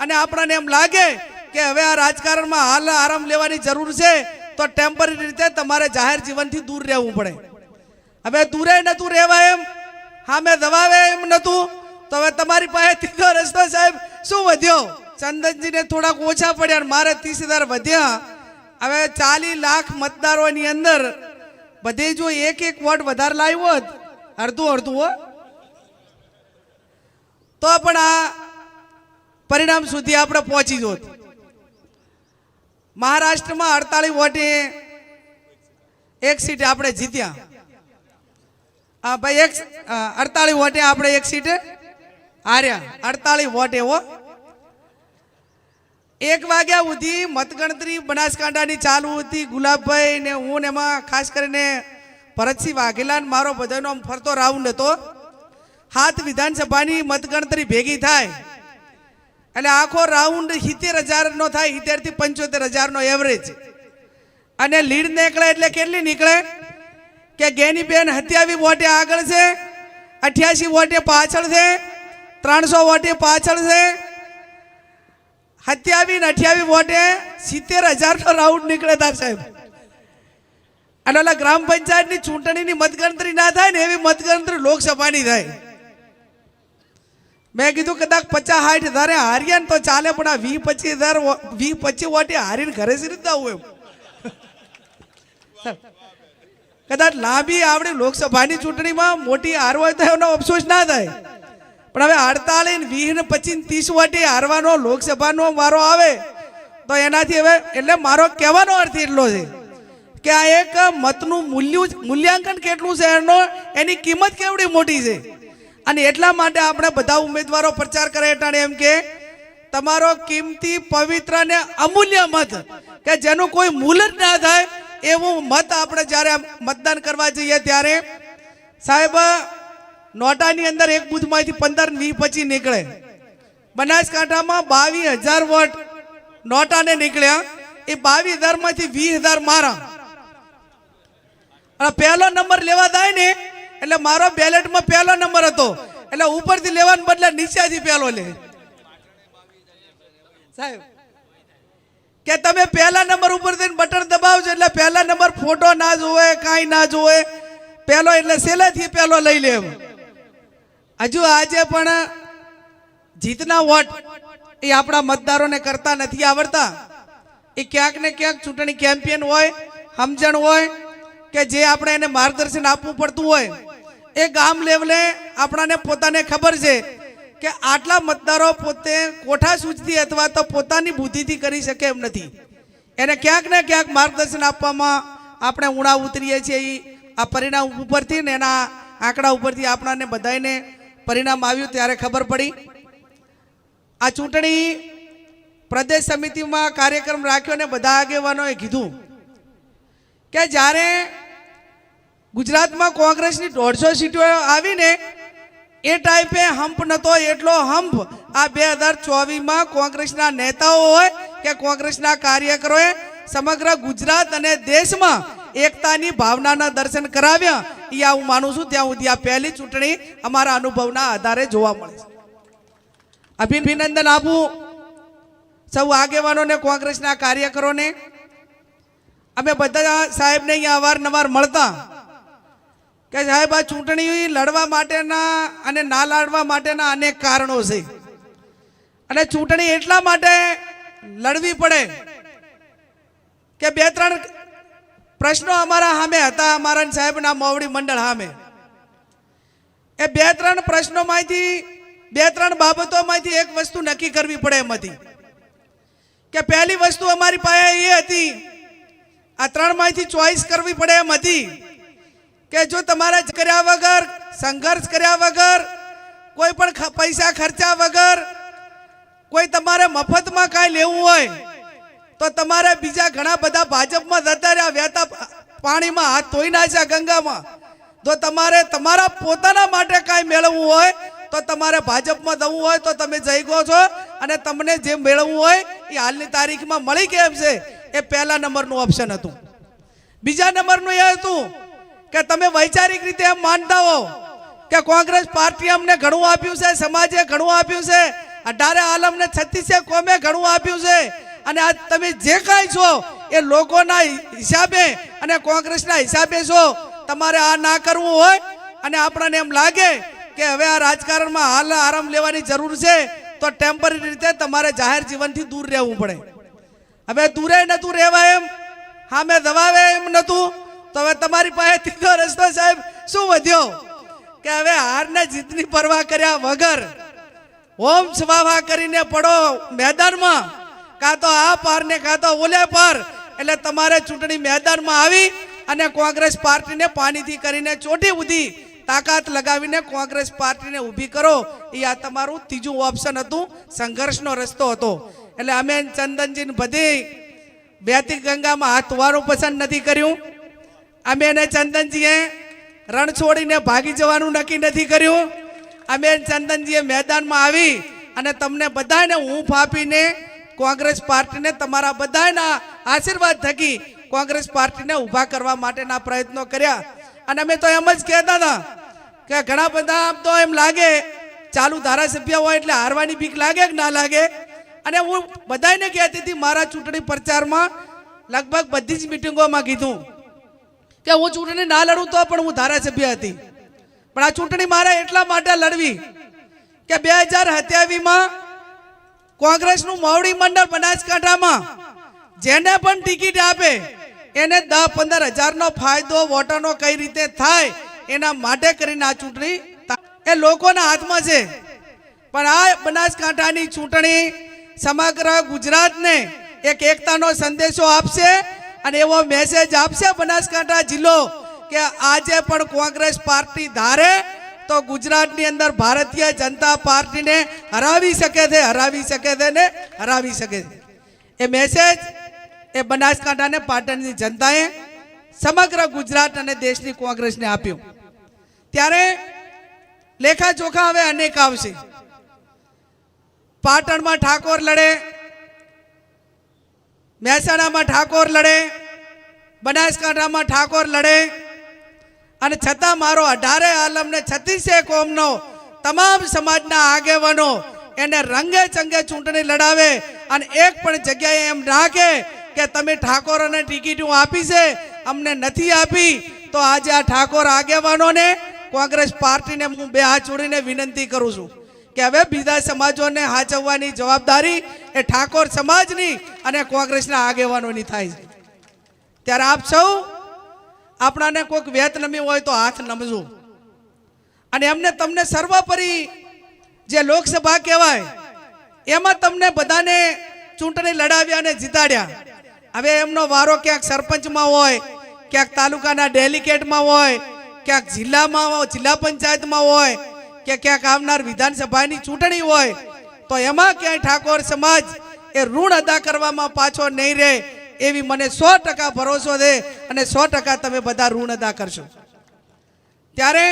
અને આપણને એમ લાગે કે હવે આ રાજકારણમાં હાલ આરામ લેવાની જરૂર છે, તો ટેમ્પરરી રીતે તમારે જાહેર જીવનથી દૂર રહેવું પડે. હવે દૂરે નતું રહેવાય એમ હા મેં દવાવે એમ નતું, તો હવે તમારી પાસે ત્રીજો રસ્તો સાહેબ શું વધ્યો? ચંદનજીને થોડાક ઓછા પડ્યા મારે ત્રીસ હજાર વધ્યા. હવે ચાલીસ લાખ મતદારોની અંદર બધે જો એક એક વોટ વધારે લાવ્યો હોત, અડધું અડધું હો. તો પણ આ પરિણામ સુધી આપણે પહોંચી જોત. મહારાષ્ટ્રમાં અડતાલીસ વોટે એક સીટ આપણે જીત્યા. ભાઈ એક અડતાલીસ વોટે આપણે એક સીટ હાર્યા. અડતાલીસ વોટે હો. એક વાગ્યા સુધી મતગણતરી બનાસકાંઠાની ચાલુ હતી. ગુલાબભાઈ ને હું ને એમાં ખાસ કરીને ભરતસિંહ વાઘેલા મારો બધાનો ફરતો રાઉન્ડ હતો. હાથ વિધાનસભાની મતગણતરી ભેગી થાય. એટલે આખો રાઉન્ડ સિત્તેર હજારનો થાય, સિત્તેરથી પંચોતેર હજારનો એવરેજ અને લીડ નીકળે એટલે કેટલી નીકળે? કે ગેનીબેન હત્યાવી વોટે આગળ છે, અઠ્યાસી વોટે પાછળ છે, ત્રણસો વોટે પાછળ છે. હત્યાવી ને અઠ્યાવી વોટે સિત્તેર હજારનો રાઉન્ડ નીકળે તાર સાહેબ. અને ઓલા ગ્રામ પંચાયતની ચૂંટણીની મતગણતરી ના થાય ને, એવી મતગણતરી લોકસભાની થાય. મેં કીધું કદાચ પચાસ સાઠ હજારે હાર્યા ને તો ચાલે, પણ આ વી પચીસ હજાર વી પચીસ વાટી હારીને ઘરે સી રીતે આવું એમ. કદાચ લાંબી આવડી લોકસભાની ચૂંટણીમાં મોટી હાર હોય તો એનો અફસોસ ના થાય. પણ હવે અડતાલીસ વીસ ને પચીસ ત્રીસ વાટી હારવાનો લોકસભાનો વારો આવે, તો એનાથી હવે એટલે મારો કહેવાનો અર્થ એટલો છે કે આ એક મતનું મૂલ્ય મૂલ્યાંકન કેટલું છે એનો? એની કિંમત કેવડી મોટી છે? અને એટલા માટે આપણે બધા ઉમેદવારો પ્રચાર કરે એટલે એમ કે તમારો કિંમતી પવિત્ર અને અમૂલ્ય મત કે જેનું કોઈ મૂલ જ ના થાય એવું મત આપણે જ્યારે મતદાન કરવા જઈએ ત્યારે સાહેબ, નોટાની અંદર એક બુથમાંથી પંદર વી પછી નીકળે. બનાસકાંઠામાં બાવીસ હજાર વોટ નોટાને નીકળ્યા. એ બાવીસ હજારમાંથી વીસ હજાર મારા. પહેલો નંબર લેવા થાય ને એટલે મારો બેલેટમાં પહેલો નંબર હતો. એટલે ઉપરથી લેવાને બદલે નીચેથી પહેલો લે. સાહેબ, કે તમે પહેલા નંબર ઉપર થઈને બટન દબાવજો એટલે પહેલા નંબર ફોટો ના જોવે, કાંઈ ના જોવે. પહેલો એટલે સેલેથી પહેલો લઈ લે હજુ આજે પણ જીતના વોટ એ આપણા મતદારોને કરતા નથી આવડતા. એ ક્યાંક ને ક્યાંક ચૂંટણી કેમ્પિયન હોય સમજણ હોય કે જે આપણે એને માર્ગદર્શન આપવું પડતું હોય, એ ગામ લેવલે આપણાને પોતાને ખબર છે કે આટલા મતદારો પોતે કોઠા સૂચથી અથવા તો પોતાની બુદ્ધિથી કરી શકે એમ નથી. એને ક્યાંક ને ક્યાંક માર્ગદર્શન આપવામાં આપણે ઉણા ઉતરીએ છીએ. એ આ પરિણામ ઉપરથી ને એના આંકડા ઉપરથી આપણાને બધાને પરિણામ આવ્યું ત્યારે ખબર પડી. આ ચૂંટણી પ્રદેશ સમિતિમાં કાર્યક્રમ રાખ્યો ને બધા આગેવાનોએ કીધું કે જ્યારે ગુજરાતમાં કોંગ્રેસની દોઢસો સીટો આવીને એ ટાઈપે હંપ નતો, એટલો હંપ આ બે હજાર ચોવીસમાં કોંગ્રેસના નેતાઓ હોય કે કોંગ્રેસના કાર્યકરોએ સમગ્ર ગુજરાત અને દેશમાં એકતાની ભાવનાના દર્શન કરાવ્યા. એ આ હું માનું છું, ત્યાં સુધી આ પહેલી ચૂંટણી અમારા અનુભવના આધારે જોવા મળે છે. અભિનંદન આપું સૌ આગેવાનોને, કોંગ્રેસના કાર્યકરોને. અમે બધા સાહેબને અહીંયા અવારનવાર મળતા કે સાહેબ, આ ચૂંટણી લડવા માટેના અને ના લડવા માટેના અનેક કારણો છે. અને ચૂંટણી એટલા માટે લડવી પડે કે બે ત્રણ પ્રશ્નો અમારા સામે હતા, અમારા સાહેબના મોવડી મંડળ સામે. એ બે ત્રણ પ્રશ્નોમાંથી, બે ત્રણ બાબતોમાંથી એક વસ્તુ નક્કી કરવી પડે એમ હતી. કે પહેલી વસ્તુ અમારી પાસે એ હતી આ ત્રણમાંથી ચોઈસ કરવી પડે એમ હતી કે જો તમારે કર્યા વગર, સંઘર્ષ કર્યા વગર, કોઈ પણ પૈસા ખર્ચા વગર, કોઈ તમારે મફતમાં કાંઈ લેવું હોય, તો તમારે બીજા ઘણા બધા ભાજપમાં જતા રહ્યા વહેતા પાણીમાં હાથ ધોઈ નાખ્યા ગંગામાં. તો તમારે તમારા પોતાના માટે કાંઈ મેળવવું હોય, તો તમારે ભાજપમાં જવું હોય, તો તમે જઈ ગયો છો અને તમને જે મેળવવું હોય, એ હાલની તારીખમાં મળી કેમ છે. એ પહેલા નંબરનું ઓપ્શન હતું. બીજા નંબરનું એ હતું કે તમે વૈચારિક રીતે એમ માનતા હો કે કોંગ્રેસ પાર્ટી અમને ઘણું આપ્યું છે, સમાજે ઘણું આપ્યું છે, અઢારે આલમને છત્તીસે કોમે ઘણું આપ્યું છે. અને આ તમે જે કાંઈ છો એ લોકોના હિસાબે અને કોંગ્રેસના હિસાબે છો. તમારે આ ના કરવું હોય અને આપણને એમ લાગે કે હવે આ રાજકારણમાં હાલ આરામ લેવાની જરૂર છે, તો ટેમ્પરરી રીતે તમારે જાહેર જીવનથી દૂર રહેવું પડે. હવે દૂરે નતું રહેવાય એમ. હા, મેં દવાવે એમ નતું. તો હવે તમારી પાસે તીધો રસ્તો સાહેબ, શું વધ્યો? કે હવે હારને જીતની પરવા કર્યા વગર ઓમ સ્વાભા કરીને પડો મેદાનમાં. કાં તો આ પાર ને કાં તો ઓલે પાર એટલે તમારે ચૂંટણી મેદાનમાં આવી અને કોંગ્રેસ પાર્ટીને પાણીથી કરીને ચોટી ઉધી તાકાત લગાવીને કોંગ્રેસ પાર્ટીને ઊભી કરો. એ આ તમારું ત્રીજું ઓપ્શન હતું. સંઘર્ષનો રસ્તો હતો. એટલે અમે ચંદનજીને બધી બેતી ગંગામાં હાથ ધોવાનું પસંદ નથી કર્યું. અમે એને ચંદનજીએ રણ છોડીને ભાગી જવાનું નક્કી નથી કર્યું. અમે ચંદનજીએ મેદાનમાં આવી અને તમને બધાને ઊંફ આપીને કોંગ્રેસ પાર્ટીને તમારા બધાના આશીર્વાદ થકી કોંગ્રેસ પાર્ટીને ઊભા કરવા માટેના પ્રયત્નો કર્યા. અને અમે તો એમ જ કહેતા હતા કે ઘણા બધા આમ તો એમ લાગે, ચાલુ ધારાસભ્ય હોય એટલે હારવાની બીક લાગે કે ના લાગે? અને હું બધાને કહેતી હતી મારા ચૂંટણી પ્રચારમાં લગભગ બધી જ મિટિંગોમાં કીધું કે હું ચૂંટણી ના લડું તો પણ હું ધારાસભ્ય હતી. પણ આ ચૂંટણી મારે એટલા માટે લડવી કે બે હજાર સત્યાવીસમાં કોંગ્રેસનું મોવડી મંડળ બનાસકાંઠામાં જેને પણ ટિકિટ આપે, એને દસ પંદર હજારનો ફાયદો વોટરનો કઈ રીતે થાય એના માટે કરીને આ ચૂંટણી એ લોકોના હાથમાં છે. પણ આ બનાસકાંઠાની ચૂંટણી સમગ્ર ગુજરાતને એક એકતાનો સંદેશો આપશે અને એવો મેસેજ આપશે બનાસકાંઠા જિલ્લો કે આજે પણ કોંગ્રેસ પાર્ટી ધારે તો ગુજરાતની અંદર ભારતીય જનતા પાર્ટીને હરાવી શકે છે, હરાવી શકે છે ને હરાવી શકે છે. એ મેસેજ એ બનાસકાંઠાને પાટણની જનતાએ સમગ્ર ગુજરાત અને દેશની કોંગ્રેસને આપ્યું. ત્યારે લેખા જોખા હવે અનેક આવશે. પાટણમાં ઠાકોર લડે, મહેસાણામાં ઠાકોર લડે, બનાસકાંઠામાં ઠાકોર લડે, અને છતાં મારો અઢારે આલમને છત્રીસે કોમનો તમામ સમાજના આગેવાનો એને રંગે ચંગે ચૂંટણી લડાવે અને એક પણ જગ્યાએ એમ રાખે કે તમે ઠાકોરોને ટિકિટો આપી છે, અમને નથી આપી, તો આજે આ ઠાકોર આગેવાનોને કોંગ્રેસ પાર્ટીને હું બે હાથ જોડીને વિનંતી કરું છું. કે હવે બીજા સમાજોને હાચવવાની જવાબદારી એ ઠાકોર સમાજની અને કોંગ્રેસના આગેવાનોની થાય છે. ત્યારે આપ સૌ આપણાને કોઈક વેત હોય તો હાથ નમજો. અને એમને તમને સર્વોપરી જે લોકસભા કહેવાય, એમાં તમને બધાને ચૂંટણી લડાવ્યા અને જીતાડ્યા. હવે એમનો વારો ક્યાંક સરપંચમાં હોય, ક્યાંક તાલુકાના ડેલિકેટમાં હોય, ક્યાંક જિલ્લામાં જિલ્લા પંચાયતમાં હોય કે ક્યાંક આવનાર વિધાનસભાની ચૂંટણી હોય, તો એમાં ક્યાંય ઠાકોર સમાજ એ ઋણ અદા કરવામાં પાછો નહીં રહે, એવી મને સો ભરોસો દે અને સો તમે બધા ઋણ અદા કરશો. ત્યારે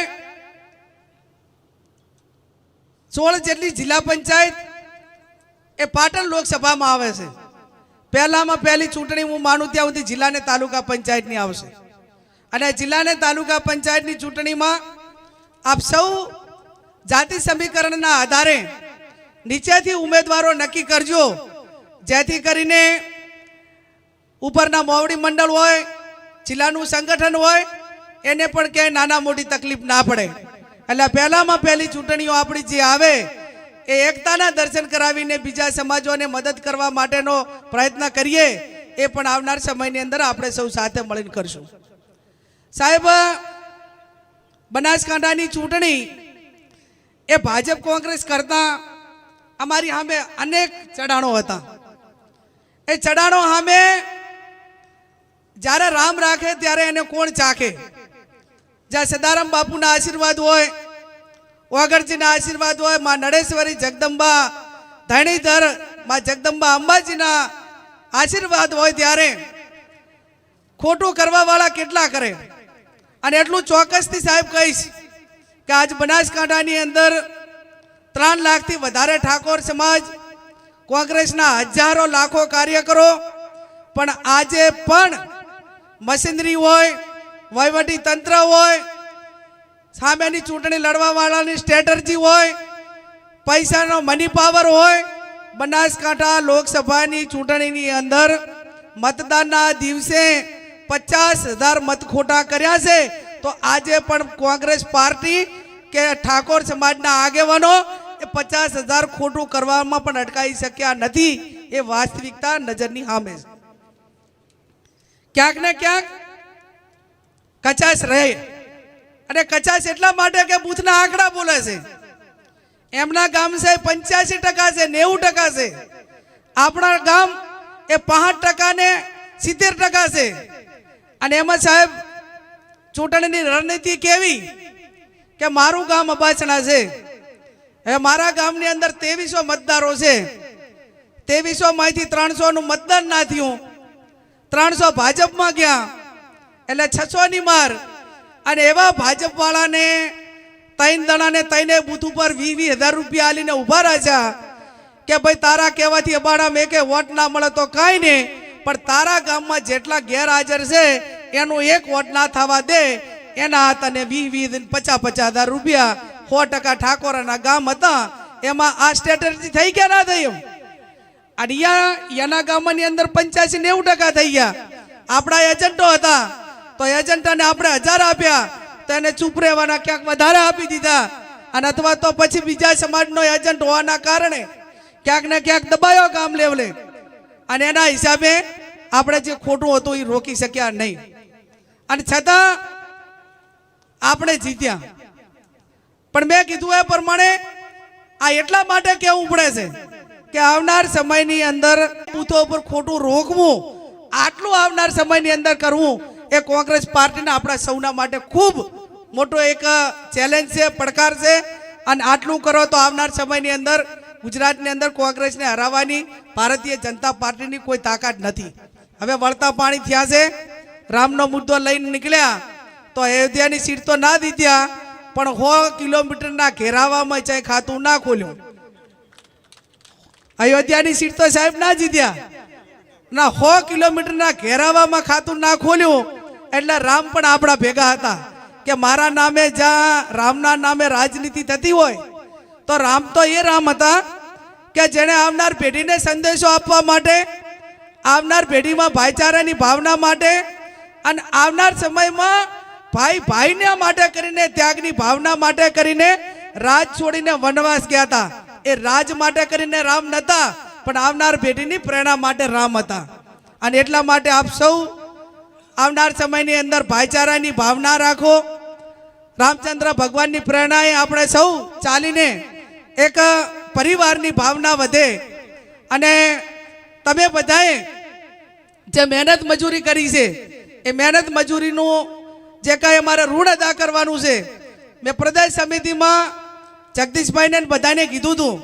સોળ જેટલી જિલ્લા પંચાયત એ પાટણ લોકસભામાં આવે છે. પહેલામાં પહેલી ચૂંટણી હું માનું ત્યાં સુધી જિલ્લાને તાલુકા પંચાયતની આવશે. અને જિલ્લાને તાલુકા પંચાયતની ચૂંટણીમાં આપ સૌ જાતિ સમીકરણના આધારે નીચેથી ઉમેદવારો નક્કી કરજો. જેથી કરીને ઉપરના મોવડી મંડળ હોય, જિલ્લાનું સંગઠન હોય, એને પણ ક્યાંય નાના મોટી તકલીફ ના પડે. એટલે પહેલામાં પહેલી ચૂંટણીઓ આપણી જે આવે, એ એકતાના દર્શન કરાવીને બીજા સમાજોને મદદ કરવા માટેનો પ્રયત્ન કરીએ, એ પણ આવનાર સમયની અંદર આપણે સૌ સાથે મળીને કરશું. સાહેબ, બનાસકાંઠાની ચૂંટણી એ ભાજપ કોંગ્રેસ કરતા અમારી સામે અનેક ચડાણો હતા. એ ચડાણો સામે જ્યારે રામ રાખે ત્યારે એને કોણ ચાખે? જ્યાં સદારામ બાપુના આશીર્વાદ હોય વાગડજીના આશીર્વાદ હોય, માં નડેશ્વરી જગદંબા ધણીધર, માં જગદંબા અંબાજીના આશીર્વાદ હોય ત્યારે ખોટું કરવાવાળા કેટલા કરે? અને એટલું ચોક્કસથી સાહેબ કહીશ કે આજ બનાસકાંઠાની અંદર ત્રણ લાખથી વધારે ઠાકોર સમાજ, કોંગ્રેસના હજારો લાખો કાર્યકરો, પણ આજે પણ મશીનરી હોય, વહીવટી તંત્ર હોય, સામેની ચૂંટણી લડવા વાળાની સ્ટ્રેટર્જી હોય, પૈસાનો મની પાવર હોય, બનાસકાંઠા લોકસભાની ચૂંટણીની અંદર મતદાનના દિવસે પચાસ હજાર મત ખોટા કર્યા છે, તો આજે પણ કોંગ્રેસ પાર્ટી કે ઠાકોર સમાજના આગેવાનો એ પચાસ હજાર ખોટું કરવામાં પણ અટકાવી શક્યા નથી એ વાસ્તવિકતા નજરની સામે છે. ક્યાંક ને ક્યાંક કચાશ રહે. અને કચાશ એટલા માટે કે બૂથના આંકડા બોલે છે. એમના ગામ છે પંચ્યાસી ટકા છે, નેવું ટકા છે. આપણા ગામ એ પાંચ ટકા ને સિત્તેર ટકા છે. અને એમાં સાહેબ ચૂંટણીની રણનીતિ કેવી? કે મારું ગામ અબાચણા છે. હવે મારા ગામની અંદર ત્રેવીસો મતદારો છે. ત્રેવીસો માંથી ત્રણસો નું મતદાન ના થયું. ત્રણસો ભાજપમાં ગયા. એટલે છસો ની માર. અને એવા ભાજપ વાળાને ત્રણ દણાને ત્રણે બૂથ ઉપર વી વી હજાર રૂપિયા આલીને ઊભા રાખ્યા કે ભાઈ, તારા કહેવાથી અબાડા મેં કે વોટ ના મળે તો કાંઈ નહીં. પણ તારા ગામમાં જેટલા ગેરહાજર છે, એનું એક વોટ ના થવા દે. એના હતા ને વી વી પચાસ પચાસ હજાર રૂપિયા સો ટકા ઠાકોરાના ગામ હતા. એમાં આ સ્ટ્રેટેજી થઈ ગયા ના થઈ એમ? અહીંયા એના ગામની અંદર પંચ્યાસી નેવું ટકા થઈ ગયા. આપણા એજન્ટો હતા. તો એજન્ટાને આપણે હજાર આપ્યા. તો એને ચૂપ રહેવાના ક્યાંક વધારે આપી દીધા. અને અથવા તો પછી બીજા સમાજનો એજન્ટ હોવાના કારણે ક્યાંક ને ક્યાંક દબાયો ગામ લેવલે. અને એના હિસાબે આપણે જે ખોટું હતું એ રોકી શક્યા નહીં. અને છતાં આપણે જીત્યા. પણ મેં કીધું એ પ્રમાણે આ એટલા માટે કેવું પડે છે કે આવનાર સમયની અંદર બૂથો ઉપર ખોટું રોકવું, આટલું આવનાર સમયની અંદર કરવું એ કોંગ્રેસ પાર્ટીના આપણા સૌના માટે ખૂબ મોટો એક ચેલેન્જ છે, પડકાર છે. અને આટલું કરો તો આવનાર સમયની અંદર ગુજરાતની અંદર કોંગ્રેસને હરાવવાની ભારતીય જનતા પાર્ટીની કોઈ તાકાત નથી. હવે વળતા પાણી થયા છે. રામનો મુદ્દો લઈને નીકળ્યા. તો અયોધ્યાની સીટ તો ના દીધ્યા, પણ સો કિલોમીટરના ઘેરાવામાં ચાહે ખાતું ના ખોલ્યું. અયોધ્યાની સીટ તો સાહેબ ના જીત્યા. ના, સો કિલોમીટરના ઘેરાવામાં ખાતું ના ખોલ્યું, એટલે રામ પણ આપણા ભેગા હતા કે મારા નામે જ્યાં રામના નામે રાજનીતિ થતી હોય, તો રામ તો એ રામ હતા કે જેણે આવનાર પેઢીને સંદેશો આપવા માટે, આવનાર પેઢીમાં ભાઈચારાની ભાવના માટે અને આવનાર સમયમાં ભાઈ ભાઈને માટે કરીને, ત્યાગની ભાવના માટે કરીને રાજ છોડીને વનવાસ ગયા હતા. એ રાજ માટે કરીને રામ નતા, પણ આવનાર પેઢીની પ્રેરણા માટે રામ હતા. અને એટલા માટે આપ સૌ આવનાર સમયની અંદર ભાઈચારાની ભાવના રાખો. રામચંદ્ર ભગવાનની પ્રેરણાએ આપણે સૌ ચાલીને એક પરિવારની ભાવના વધે. અને તમે બધાએ જે મહેનત મજૂરી કરી છે, એ મહેનત મજૂરીનું જે કાંઈ અમારે ઋણ અદા કરવાનું છે, મેં પ્રદેશ સમિતિમાં જગદીશભાઈને બધાને કીધું હતું.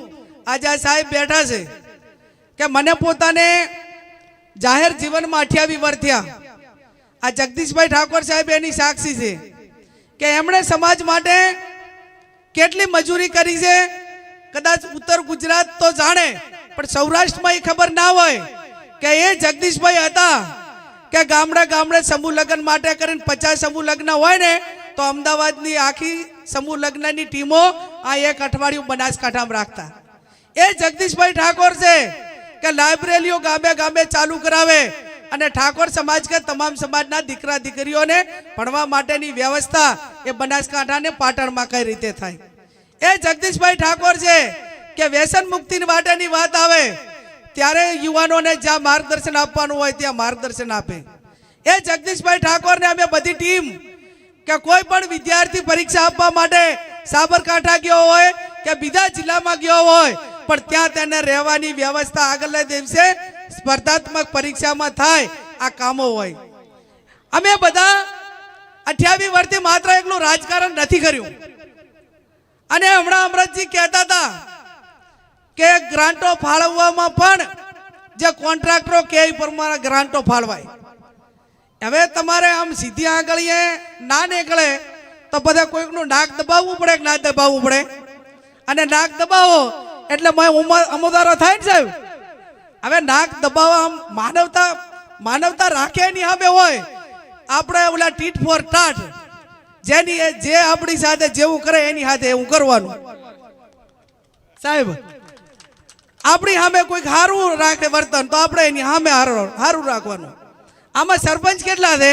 આજે આ સાહેબ બેઠા છે કે મને પોતાને જાહેર જીવનમાં અઠ્યાવી વર્થ્યા થયા. આ જગદીશભાઈ ઠાકોર સાહેબ એની સાક્ષી છે કે એમણે સમાજ માટે કેટલી મજૂરી કરી છે, કદાચ ઉત્તર ગુજરાત તો જાણે, પણ સૌરાષ્ટ્રમાં એ ખબર ના હોય કે એ જગદીશભાઈ હતા. કે ગામડે ગામડે સમૂહ લગ્ન માટે કરીને પચાસ સમૂહ લગ્ન હોય ને, તો અમદાવાદની આખી સમૂહ લગ્નની ટીમો આ એક અઠવાડિયું બનાસકાંઠામાં રાખતા. એ જગદીશભાઈ ઠાકોર છે, કે લાઇબ્રેરીઓ ગામે ગામે ચાલુ કરાવે અને ઠાકોર સમાજ કે તમામ સમાજના દીકરા દીકરીઓને ભણવા માટેની વ્યવસ્થા એ બનાસકાંઠાને પાટણમાં કઈ રીતે થાય. એ જગદીશભાઈ ઠાકોર છે, કે વ્યસન મુક્તિ માટેની વાત આવે ત્યારે યુવાનોને જ્યાં માર્ગદર્શન આપવાનું હોય ત્યાં માર્ગદર્શન આપે. એ જગદીશભાઈ ઠાકોરને અમે બધી ટીમ કે કોઈ પણ વિદ્યાર્થી પરીક્ષા આપવા માટે સાબરકાંઠા ગયો હોય કે બીજા જિલ્લામાં ગયો હોય, પણ ત્યાં તેને રહેવાની વ્યવસ્થા આગળના દિવસે સ્પર્ધાત્મક પરીક્ષામાં થાય, આ કામો હોય. અમે બધા અઠ્યાવી વર્ષથી માત્ર એકલું રાજકારણ નથી કર્યું. અને હમણાં અમરતજી કહેતા હતા કે ગ્રાન્ટો ફાળવવામાં પણ જે કોન્ટ્રાક્ટરો કે એ પ્રમાણે ગ્રાન્ટો ફાળવાય. હવે તમારે આમ સીધી આંગળીએ ના નીકળે તો બધા કોઈકનું નાક દબાવવું પડે કે ના દબાવવું પડે? અને નાક દબાવો એટલે અમોદારો થાય ને સાહેબ? હવે નાક દબાવવા આમ માનવતા માનવતા રાખે એની સામે હોય. આપણે ઓલા ટીટ ફોર ટાટ, જેની જે આપણી સાથે જેવું કરે એની સાથે એવું કરવાનું. સાહેબ આપણી સામે કોઈક સારું રાખે વર્તન, તો આપણે એની સામે સારું રાખવાનું. આમાં સરપંચ કેટલા છે?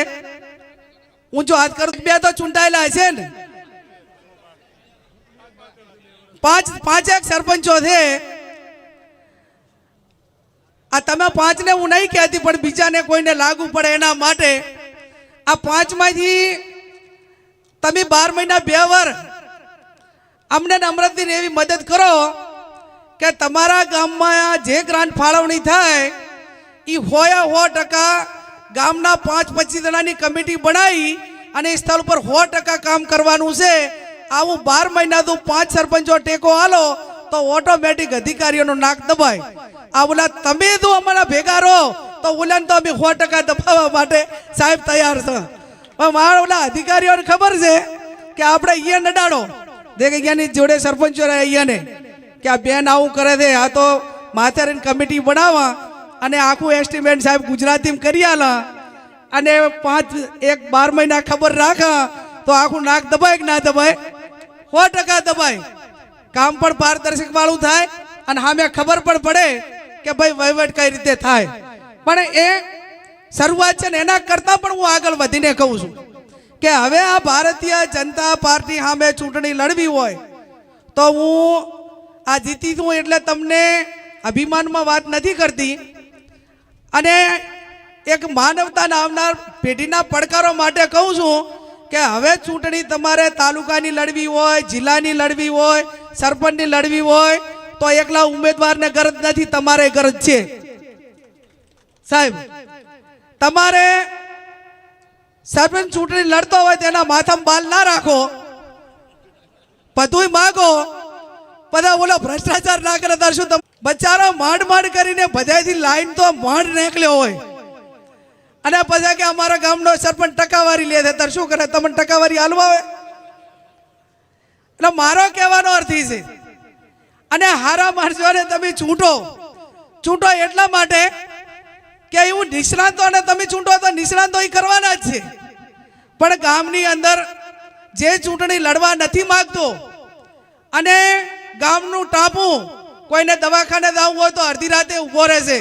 હું જો હાથ કરું બે તો ચૂંટાયેલા છે ને. પાંચ પાંચેક સરપંચો છે. આ તમે પાંચને હું નહીં કહેતી, પણ બીજાને કોઈને લાગુ પડે એના માટે. આ પાંચમાંથી તમે બાર મહિના બે વાર. અમને નમ્રતની એવી મદદ કરો. કે તમારા ગામમાં જે ગ્રાન્ટ ફાળવણી થાય એ હોયા હો ટકા ગામના પાંચ પચીસ જણાની કમિટી બનાવી અને એ સ્થળ પર સો ટકા કામ કરવાનું છે. આવું બાર મહિના તો પાંચ સરપંચો ટેકો આલો, તો ઓટોમેટિક અધિકારીઓનો નાક દબાય. આ ઓલા તમે જો અમારા ભેગા રહો, તો ઓલાને તો અમે સો ટકા દબાવવા માટે સાહેબ તૈયાર છે. પણ મારા ઓલા અધિકારીઓને ખબર છે કે આપણે અહીંયા નડાડો દેખ અહીંયાની જોડે સરપંચો રહે અહીંયાને. કે આ બેન આવું કરે છે, આ તો માથેરીને કમિટી બનાવવા અને આખું એસ્ટિમેટ સાહેબ ગુજરાતીમાં કરી આલા. અને પાંચ, એક, બાર મહિના ખબર રાખા, તો આખું નાક દબાય કે ના દબાય? સો ટકા દબાય. કામ પણ પારદર્શક વાળું થાય અને સામે ખબર પણ પડે કે ભાઈ વહીવટ કઈ રીતે થાય. પણ એ શરૂઆત છે ને, એના કરતાં પણ હું આગળ વધીને કહું છું કે હવે આ ભારતીય જનતા પાર્ટી સામે ચૂંટણી લડવી હોય, તો હું આ જીતી છું એટલે તમને અભિમાનમાં વાત નથી કરતી. અને એક માનવતાના આવનાર પેઢીના પડકારો માટે કહું છું કે હવે ચૂંટણી તમારે તાલુકાની લડવી હોય, જિલ્લાની લડવી હોય, સરપંચની લડવી હોય, તો એકલા ઉમેદવારને ગરજ નથી, તમારે ગરજ છે. સાહેબ, તમારે સરપંચ ચૂંટણી લડતો હોય તેના માથામાં બાલ ના રાખો. બધું માગો. બધા ઓલો ભ્રષ્ટાચાર ના કરે, તાર શું તમે? બચારો, માંડ માંડ કરીને બધાથી લાઈન તો માંડ નીકળ્યો હોય. અને પછી કે અમારા ગામનો સરપંચ ટકાવારી લે છે, તાર શું કરે? તમને ટકાવારી હાલવા આવે? એટલે મારો કહેવાનો અર્થ છે. અને હારા માણસોને તમે ચૂંટો ચૂંટો એટલા માટે કે એવું નિષ્ણાંતોને તમે ચૂંટો તો નિષ્ણાંતો એ કરવાના જ છે. પણ ગામની અંદર જે ચૂંટણી લડવા નથી માંગતો, અને ગામનું ટાપુ. કોઈને દવાખાને જવું હોય તો અડધી રાતે ઊભો રહેશે.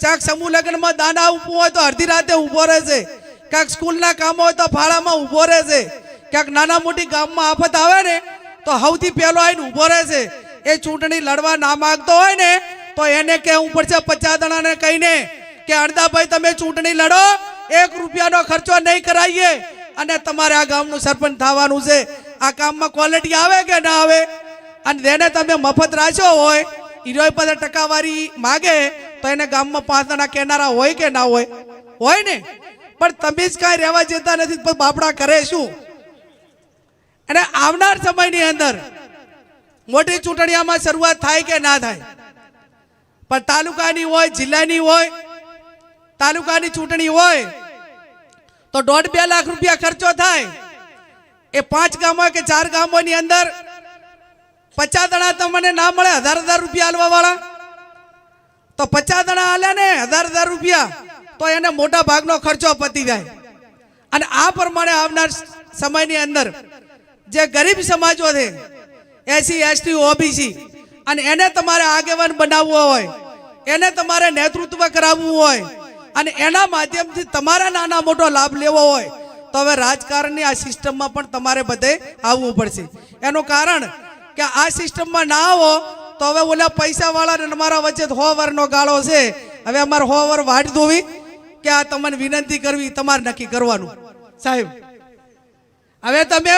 ક્યાંક સમૂહ લગ્નમાં દાના આપવું હોય તો અડધી રાતે ઊભો રહેશે. ક્યાંક સ્કૂલના કામ હોય તો ફાળામાં ઊભો રહેશે. ક્યાંક નાના મોટી ગામમાં આફત આવે ને, તો સૌથી પહેલો આવીને ઊભો રહેશે. એ ચૂંટણી લડવા ના માંગતો હોય ને, તો એને કહેવું પડશે પચાસ જણાને કહીને કે અડધાભાઈ તમે ચૂંટણી લડો. એક રૂપિયાનો ખર્ચો નહીં કરાવીએ અને તમારે આ ગામનું સરપંચ થવાનું છે. આ કામમાં ક્વોલિટી આવે કે ના આવે? અને જેને તમે મફત રાખ્યો હોય, ઈરોય પાસે ટકાવારી માગે, તો એને ગામમાં પાંચ જણા કહેનારા હોય કે ના હોય? હોય ને? પણ તમે જ કાંઈ રહેવા જતા નથી પણ બાપડા કરે શું? અને આવનાર સમયની અંદર મોટી ચૂંટણીઓમાં શરૂઆત થાય કે ના થાય? પણ તાલુકાની હોય, જિલ્લાની હોય, તાલુકાની ચૂંટણી હોય, તો દોઢ બે લાખ રૂપિયા ખર્ચો થાય. એ પાંચ ગામો કે ચાર ગામોની અંદર પચાસ જણા તમને ના મળે, હજાર હજાર રૂપિયા આલવા વાળા તો પચાસ દણા આલે ને, હજાર હજાર રૂપિયા, તો એને મોટા ભાગનો ખર્ચો પતી જાય. અને આ પ્રમાણે આવનાર સમયની અંદર જે ગરીબ સમાજો છે, એસી, એસટી, ઓબીસી, અને એને તમારે આગેવાન બનાવવો હોય, એને તમારે નેતૃત્વ કરાવવું હોય, અને એના માધ્યમથી તમારા નાના મોટો લાભ લેવો હોય, તો હવે રાજકારણની આ સિસ્ટમમાં પણ તમારે બધે આવવું પડશે. એનું કારણ કે આ સિસ્ટમમાં ના આવો, તો હવે ઓલા પૈસા વાળા ને અમારા વચ્ચે વરનો ગાળો છે. હવે અમારે વર વાટ ધોવી કે આ તમને વિનંતી કરવી, તમારે નક્કી કરવાનું. સાહેબ, હવે તમે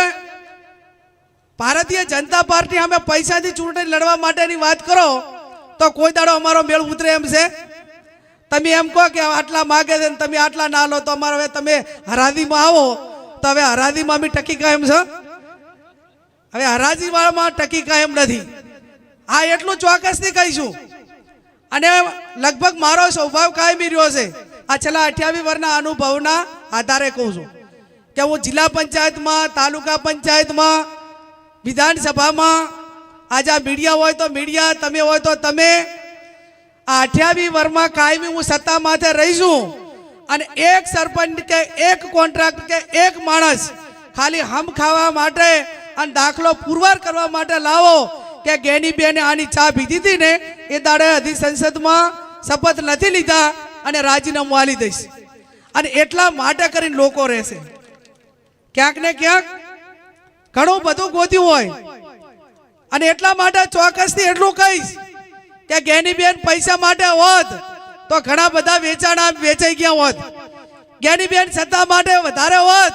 ભારતીય જનતા પાર્ટી અમે પૈસાથી ચૂંટણી લડવા માટેની વાત કરો, તો કોઈ દાડો અમારો મેળ ઉતરે એમ છે? તમે એમ કહો કે આટલા માગે છે તમે આટલા ના લો, તો અમારે હવે તમે હરાદીમાં આવો, તો હવે હરાદીમાં અમે ટકી કાયમ છે? હવે હરાજીવાળામાં ટકી કાયમ નથી. આ એટલું ચોક્કસથી કહીશું. અને લગભગ મારો સ્વભાવ કાયમી રહ્યો છે. આ છેલ્લા અઠ્યાવીસ વર્ષના અનુભવના આધારે કહું છું કે હું જિલ્લા પંચાયતમાં, તાલુકા પંચાયતમાં, વિધાનસભામાં, આજે આ મીડિયા હોય તો મીડિયા, તમે હોય તો તમે, આ અઠ્યાવીસ વર્ષમાં કાયમી હું સત્તા માથે રહીશું અને એક સરપંચ કે એક કોન્ટ્રાક્ટ કે એક માણસ ખાલી હમ ખાવા માટે અને દાખલો પુરવાર કરવા માટે લાવો કે ગેનીબેન આની ચા પીધી હતી ને, એ દાડે હજી સંસદમાં શપથ નથી લીધા અને રાજીનામું આલી દઈશ. અને એટલા માટે કરીને લોકો રહેશે. ક્યાંક ને ક્યાંક ઘણું બધું ગોત્યું હોય. અને એટલા માટે ચોક્કસથી એટલું કહીશ કે ગેનીબેન પૈસા માટે હોત તો ઘણા બધા વેચાણ વેચાઈ ગયા હોત. ગેનીબેન સત્તા માટે વધારે હોત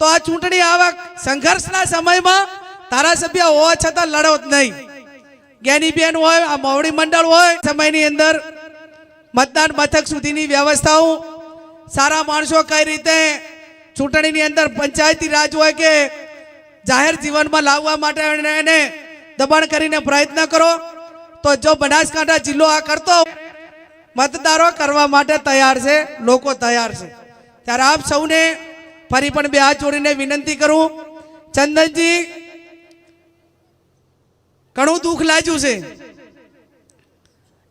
તો આ ચૂંટણી આવા સંઘર્ષના સમયમાં ધારાસભ્ય હોવા છતાં લડત નહીં. જ્ઞાનીબેન હોય, આ મોવડી મંડળ હોય, સમયની અંદર મતદાન મથક સુધીની વ્યવસ્થાઓ સારા માણસો કઈ રીતે ચૂંટણીની અંદર પંચાયતી રાજ હોય કે જાહેર જીવનમાં લાવવા માટે એને દબાણ કરીને પ્રયત્ન કરો, તો જો બનાસકાંઠા જિલ્લો આ કરતો મતદારો કરવા માટે તૈયાર છે, લોકો તૈયાર છે. ત્યારે આપ સૌને ફરી પણ બે હાથ જોડીને વિનંતી કરું. ચંદનજી, ઘણું દુઃખ લાગ્યું છે.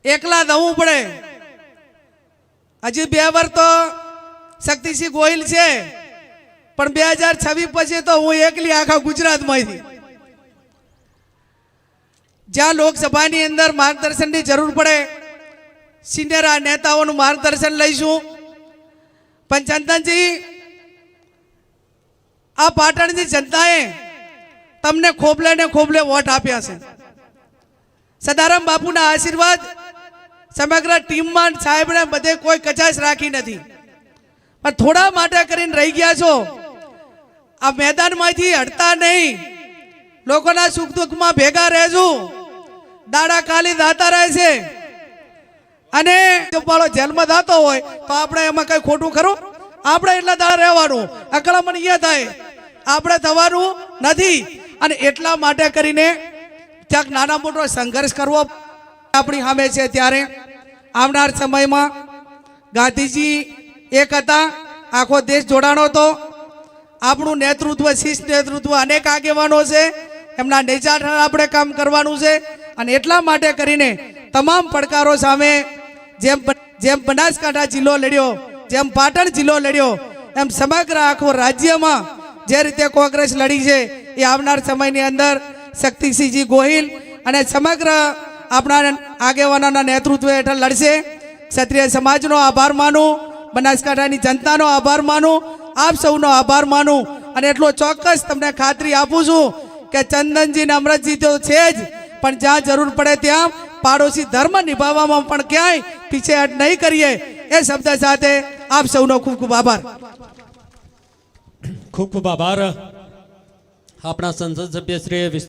એકલા દવું પડે. હજી બે વાર તો શક્તિસિંહ ગોહિલ છે. પણ બે હજાર છવ્વીસ પછી તો હું એકલી આખા ગુજરાતમાંથી. જ્યાં લોકસભાની અંદર માર્ગદર્શનની જરૂર પડે સિનિયર નેતાઓનું માર્ગદર્શન લઈશું. પણ ચંદનજી આ પાટણની જનતાએ તમને ખોબલે ને ખોબલે વોટ આપ્યા છે. સદારામ બાપુના આશીર્વાદ સમગ્ર ટીમમાં સાહેબને બધે કોઈ કચાશ રાખી નથી. પણ થોડા માટે કરીને રહી ગયા છો. આ મેદાનમાંથી હટતા નહીં. લોકોના સુખ દુઃખમાં ભેગા રહેજો. દાડા કાલી દાતા રહે છે. અને જો પાડો જેલમાં થતો હોય તો આપણે એમાં કઈ ખોટું ખરું? આપણે એટલા દાડા રહેવાનું. અકળામણ અહીંયા થાય. આપણે થવાનું નથી. અને એટલા માટે કરીને ક્યાંક નાના મોટો સંઘર્ષ કરવો આપણી સામે છે ત્યારે. આવનાર સમયમાં ગાંધીજી એક હતા, આખો દેશ જોડાણો હતો. આપણું નેતૃત્વ, શિષ્ટ નેતૃત્વ અનેક આગેવાનો છે. એમના નેજા આપણે કામ કરવાનું છે. અને એટલા માટે કરીને તમામ પડકારો સામે જેમ જેમ બનાસકાંઠા જિલ્લો લડ્યો, જેમ પાટણ જિલ્લો લડ્યો, એમ સમગ્ર આખો રાજ્યમાં જે રીતે કોંગ્રેસ લડી છે એ આવનાર સમયની અંદર શક્તિસિંહજી ગોહિલ અને સમગ્ર આપણા આગેવાનોના નેતૃત્વ હેઠળ લડશે. ક્ષત્રિય સમાજનો આભાર માનું, બનાસકાંઠાની જનતાનો આભાર માનું, આપ સૌનો આભાર માનું. અને એટલો ચોક્કસ તમને ખાતરી આપું છું કે ચંદનજી ને અમરતજી તો છે જ, પણ જ્યાં જરૂર પડે ત્યાં પાડોશી ધર્મ નિભાવવામાં પણ ક્યાંય પીછેહટ નહીં કરીએ. એ શબ્દ સાથે આપ સૌનો ખૂબ ખૂબ આભાર. ખૂબ ખૂબ આભાર. આપણા સંસદ સભ્ય શ્રી